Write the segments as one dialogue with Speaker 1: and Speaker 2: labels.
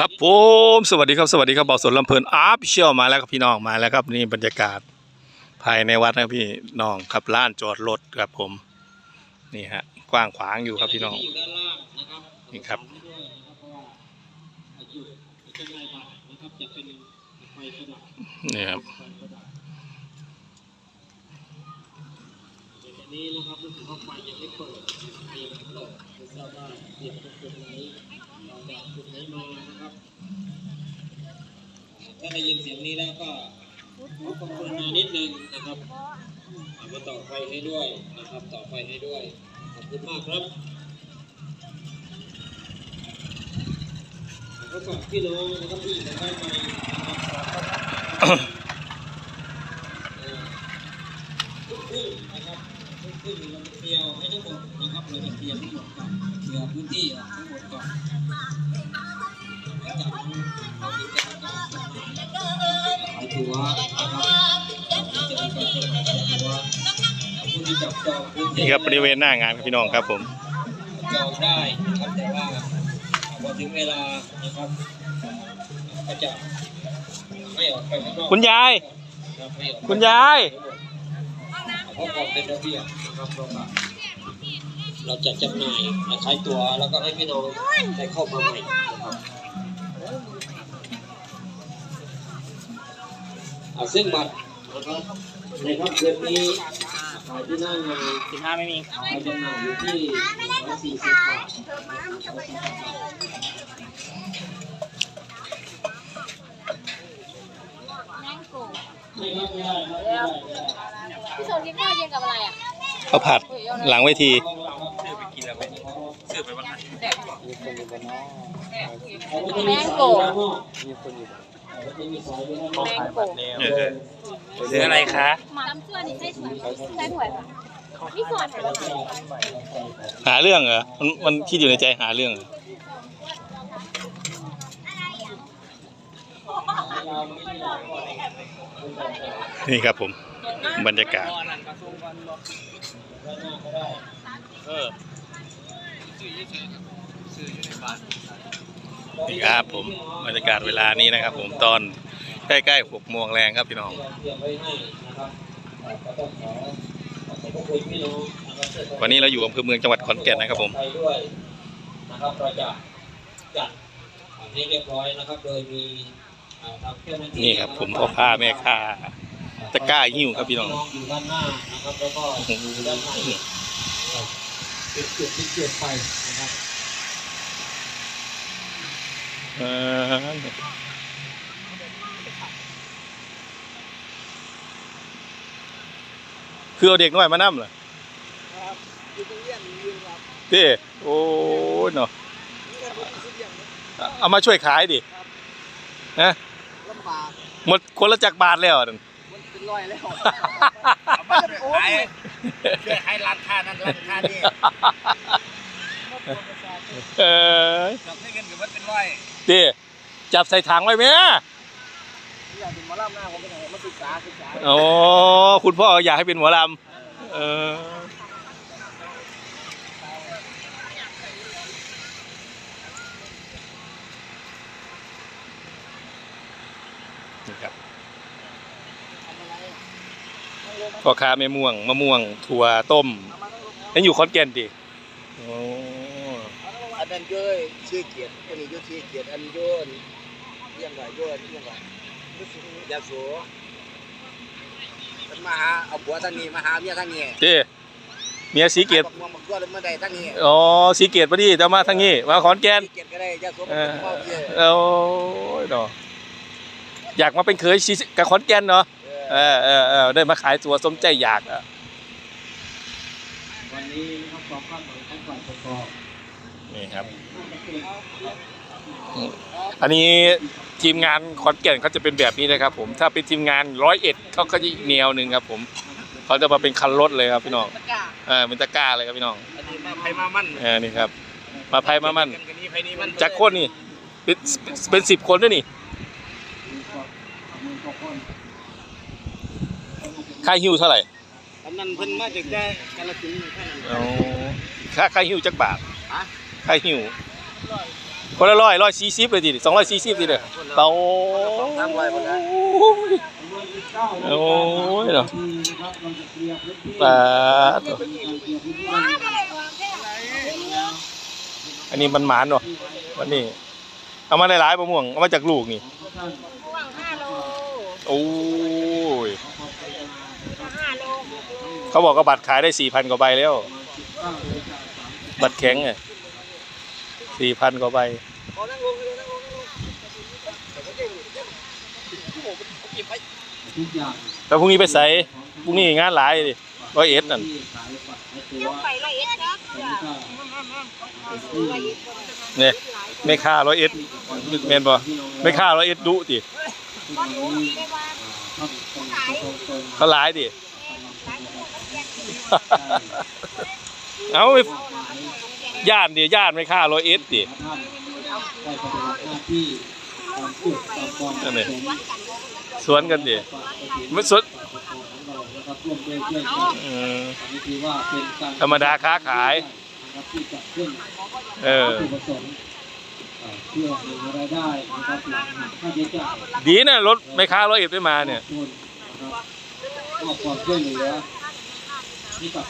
Speaker 1: ครับผมสวัสดีครับสวัสดีครับบอกสวนลำเพลินอาร์ฟเชียวมาแล้วครับพี่น้องมาแล้วครับนี่บรรยากาศภายในวัดนะพี่น้องครับล้านจอดรถครับผม นี่ฮะกว้างขวางอยู่ครับพี่น้อง
Speaker 2: นี่ครับ
Speaker 1: นี่ครับ
Speaker 2: นี่ครับนี้นะครับ
Speaker 1: รู้
Speaker 2: สึกว่าไฟยังไม่เปิดไฟยังไม่เปิดไม่ทราบว่าเสียบตรงจุดไหนต่อ จากจุดไหนมานะครับถ้าได้ยินเสียงนี้แล้วก็ขอความกรุณานิดนึงนะครับมาต่อไฟให้ด้วยนะครับ ต่อไฟให้ด้วยขอบคุณมากครับก็ฝากพี่น้องนะครับที่อยู่ทางด้านในนะครับเอ่อทุกคู่นะครับทุกคู่เราจะเคลียร์ให้ทั้งหมดนะครับเราจะเคลียร์ทั้งหมดก่อนเคลียร์พื้นที่ ขายตัวนี่ครับบ
Speaker 1: ริเวณหน้างานครับพี่น้องครับผม
Speaker 2: จองได้ครับแต่ว่าพอถึงเวลานะครับก็จะไม่ออกไปข้างนอก
Speaker 1: คุณยาย
Speaker 2: คุ
Speaker 1: ณยาย
Speaker 2: เพราะความเป็นระเบียบนะครับเราเราจะจำหน่ายขายตัวแล้วก็ให้พี่น้องได้เข้ามาใหม่นะครับ ซึ่งบัตรนะครับในครับเดือนนี้ขายที่หน้างาน
Speaker 3: สิบห้าไม่มี
Speaker 2: ขายจำหน่ายอยู่ที่140บาท
Speaker 4: แมงโก
Speaker 2: ไม่ครับไม่ได้ครับไม่ได้ไม่ได้
Speaker 4: พี่ชนกินข้าวเย็นกับอะไรอะ
Speaker 1: ข้าวผัดหลังเวที
Speaker 4: แมงโก แมงโก
Speaker 3: ซื้ออะไรคะ
Speaker 4: จำเสื้อนี่ใช่ถ้วยใช่ถ้วยค่ะนี่ส่วนไหนบ้างคะ
Speaker 1: หาเรื่องเหรอ มันมันคิดอยู่ในใจหาเรื่องเหรอนี่ครับผม บรรยากาศนี่ ครับผมบรรยากาศเวลานี้นะครับ ผมตอนใกล้ๆหกโมงแรงครับพี่น้องวันนี้เราอยู่อำเภอเมืองจังหวัดขอนแก่นนะครับผม
Speaker 2: ไปด้วยนะครับเราจะจัดให้เรียบร้อยนะครับ โดยมีอ่าทางเจ้าหน้าที่
Speaker 1: นี่ครับ ผมพ่อค้าแม่ค้าตะกร้าหิ้วครับพี่น้อง
Speaker 2: อยู่ด้านหน้านะครับแล้วก็อยู่ด้านในเป็นจุดที่จุดไปนะครับ
Speaker 1: เออคือเอาเด็กน้อยมานั่มเหรอเด้โอ้ยเนาะเอามาช่วยขายดินะ
Speaker 5: ลำบาก
Speaker 1: หมดคนละจักรบาทแล้วนั่น
Speaker 5: มันเป็นร้อยแล้ว
Speaker 3: ขายช่วยให้ร้านค้านั้นร้านค้านี่
Speaker 1: เออ
Speaker 3: ดอกเงินกับมันเป็นร้อย
Speaker 1: เด้จับใส่ถังไว้ไหม
Speaker 5: อยากเป็นหมอลำหน้าผมเป็นไงมาศึกษาศึกษา
Speaker 1: โอ้คุณพ่ออยากให้เป็นหมอลำเออนี่ครับพ่อค้าแม่ม่วงมะม่วงถั่วต้มยังอยู่ขอนแก่นดิโอ้
Speaker 5: อั นนั้นเย้ยชื่อเกียรติอันนี้อยุ่ชื่อเกียรติอันโยนเรียงไรโยนเรียงไรยาโสมันมาหาเอาผัวทางนี้มาหาเมียทางนี้
Speaker 1: เจ้เมียสีเกต
Speaker 5: บักม่วงบักตัวเลยมาได้ทางนี้
Speaker 1: อ๋อสีเกตพอดีจะมาทางนี้มาขอนแก่น
Speaker 5: เกียรติก็ได้ยาโส
Speaker 1: เอ
Speaker 5: มัน
Speaker 1: อ
Speaker 5: เป็นพ่อเยอะ
Speaker 1: โอ้ยเนาะอยากมาเป็นเคยชีกับขอนแก่นเนาะเออเออเออได้มาขายตัวสมใจอยากอะ
Speaker 2: วันนี้นะครับความคาดหวังของฝ่ายปกครอง
Speaker 1: นี่ครับ อันนี้ทีมงานขอนแก่นเขาจะเป็นแบบนี้นะครับ ผม ถ้าเป็นทีมงานร้อยเอ็ดเขาก็จะอีกแนวหนึ่งครับ ผมเขาจะมาเป็นคันรถเลยครับพี่น้อง
Speaker 4: ตะกร้า
Speaker 1: เออเป็นตะกร้าเลยครับพี่น้อง
Speaker 3: อันนี้มาไผมามั่น
Speaker 1: เออนี่ครับ มาไพ่มามัน
Speaker 3: กันนี้ไผนี้มัน
Speaker 1: จากคนนี่เป็นเป็นสิบคนด้วยนี่ค่าหิ้วเท่าไหร่
Speaker 5: อันนั้นเพิ่นมาจากได้กาลสินธุ์แค่นั้น
Speaker 1: อ๋อค่าค่าหิ้วจักบาท
Speaker 5: ฮะ
Speaker 1: ค่าหิ้วคนละร้อยร้อยสี่สิบเลยทีสองร้อยสี่สิบทีเด้อเตา
Speaker 5: สองสามร้อยหแล้ว
Speaker 1: โอ้ยเนาะ
Speaker 2: ที่นะครับเราจะเคลียร์พื้นที่
Speaker 1: ปลาอันนี้มันหมานเนาะวันนี้ เอามาได้หลายมะม่วง เอามาจากลูกนี่
Speaker 2: ท่าน
Speaker 4: ม่วงห้าโล
Speaker 1: โอ้ย
Speaker 4: ห้าโล
Speaker 1: เขาบอกก็บัตรขายได้สี่พันกว่าใบแล้ว บัตรแข็งอะ สี่พันกว่าใบ
Speaker 5: ขอนั่งลงเลยนั่งลงนั่งลงแต่ก็เก่งเก็บไป
Speaker 1: แล้วพรุ่งนี้ไปใส่พรุ่งนี้งานหลายดิร้อยเอ็ดนั่น
Speaker 4: เนี่
Speaker 1: ยไม่ค่าร้อยเอ็ดแมนบ่ไม่ค่าร้อยเอ็ดดุติเขาหลายดิเอาไป ย่านดิย่านไม่ค่าร้อยเอ็ดดิ
Speaker 2: ท่านได้ปฏิบัติหน้าที่ตามกฎตามความ
Speaker 1: นั่นเลย
Speaker 2: ของ
Speaker 1: สวนกันดิไม่สวน
Speaker 2: เรานะครับร่วมด้วยช่วยกัน
Speaker 1: เออ
Speaker 2: อันนี้ถือว่าเป็นการ
Speaker 1: ธรรมดาค้าขาย
Speaker 2: นะครับที่จัดขึ้น
Speaker 1: เออ
Speaker 2: วัตถุประสงค์เอ่อเพื่อมีรายได้นะครับหลังหักค่าใช้จ่าย
Speaker 1: ดีนะรถไม่ค่าร้อยเอ็ดไม่มาเนี่
Speaker 2: ย เหลือให้กับ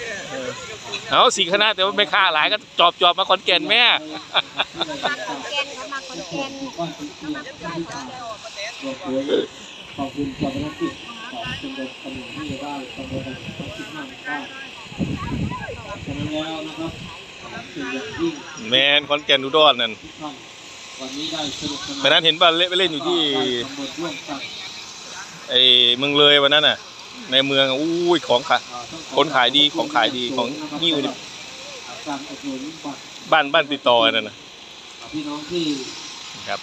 Speaker 1: เอาสี่คณะแต่ว่าไม่ค่าหลายก็จอบจอบมาคอนแก่นแม่
Speaker 4: มาคนแกนเขามาคนแกน
Speaker 2: บ้านทุกที่ที่ที่ทางรวมถึงขอบคุณความรับผิดของชมรมตำรวจที่ได้ตำรวจทั้งสิบห้าหมู่บ้านฉะนั้นแล้วนะครับสิ่งอย่างยิ่ง
Speaker 1: แมนคอนแก่นอุดรนั่น
Speaker 2: ทุกท่านวันนี้ได้สนุกสนาน
Speaker 1: วันนั้นเห็นป่ะเล่นไปเล่นอยู่ที่
Speaker 2: ตำบลร่วมกัน
Speaker 1: ไอ้เมืองเลยวันนั้นน่ะ ในเมืองอุ้ยของขาย
Speaker 2: อ่าต้อง
Speaker 1: คนขายดีของขายดีของหิ้วนี่
Speaker 2: การอุดหนุนบัตร
Speaker 1: บ้านบ้านติดต่อกันนั่นน่ะ
Speaker 2: พี่น้องที่
Speaker 1: ครับ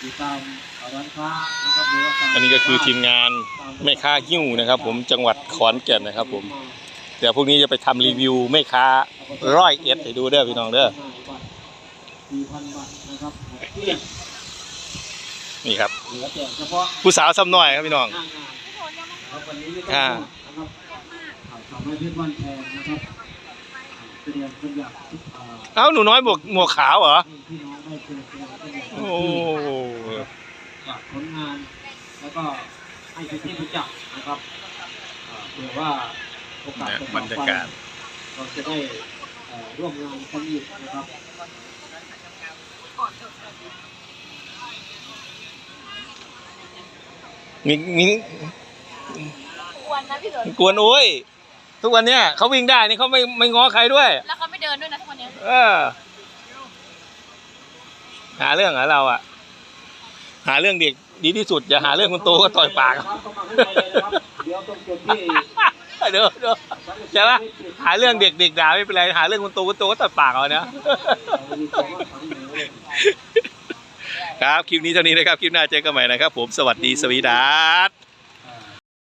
Speaker 2: อยู่ตามร้านค้านะครับหรือว่าตาม
Speaker 1: อันนี้ก็คือทีมงานแม่ค้าหิ้วนะครับ ผมจังหวัดขอนแก่นนะครับ ผมเดี๋ยวพรุ่งนี้จะไปทำรีวิวแม่ค้าร้อยเอ็ดให้ดูเด้อพี่น้องเด้อ
Speaker 2: สี่พันบาทนะครับเพื่อ
Speaker 1: นี่ครับ
Speaker 2: เหลือแต่เฉพาะ
Speaker 1: ผู้สาวซ้ำน้อยครับพี่น้อง
Speaker 2: หน้างานนะ ครับวันนี้ไม่ต้อง
Speaker 1: ค่ะ
Speaker 2: นะครับอ่าสาวน้อยเพชรบ้านแพงนะครับเตรียมเป็นอย่างอ่า
Speaker 1: เอ้าหนูน้อยหมวกหมวกขาวเหรอ
Speaker 2: ให้พี่น้องได้เจอเจอเป็นอย่าง
Speaker 1: โอ้
Speaker 2: ฝากผลงานแล้วก็ให้เป็นที่รู้จักนะครับอ่าเผื่อว่าโอกาส
Speaker 1: เนี่ย
Speaker 2: จะ
Speaker 1: บรรยากาศ
Speaker 2: เราจะได้เอ่อร่วมงานกันอีกนะครับ
Speaker 1: มีมี
Speaker 4: อ้วนนะพี่เดิน
Speaker 1: กวนโอ้ยทุกวันเนี้ยเขาวิ่งได้นี่เขาไม่ไม่ง้อใครด้วย
Speaker 4: แล้วเขาไม่เดินด้วยนะทุกวันนี้
Speaker 1: เออ หาเรื่องเหรอเราอะหาเรื่องเด็กดีที่สุดอย่าหาเรื่องคนโตก็ต่อยปาก
Speaker 2: ครับต้องมาข้างในเลยนะครับเดี๋ยวตรงจุดที่
Speaker 1: เด้อเด้อใช่ปะหาเรื่องเด็กเด็กด่าไม่เป็นไรหาเรื่องคนโตคนโตก็ต่อยปากเอาเนะครับคลิปนี้เท่านี้นะครับคลิปหน้าเจอกันใหม่นะครับ ผมสวัสดีสวีดัส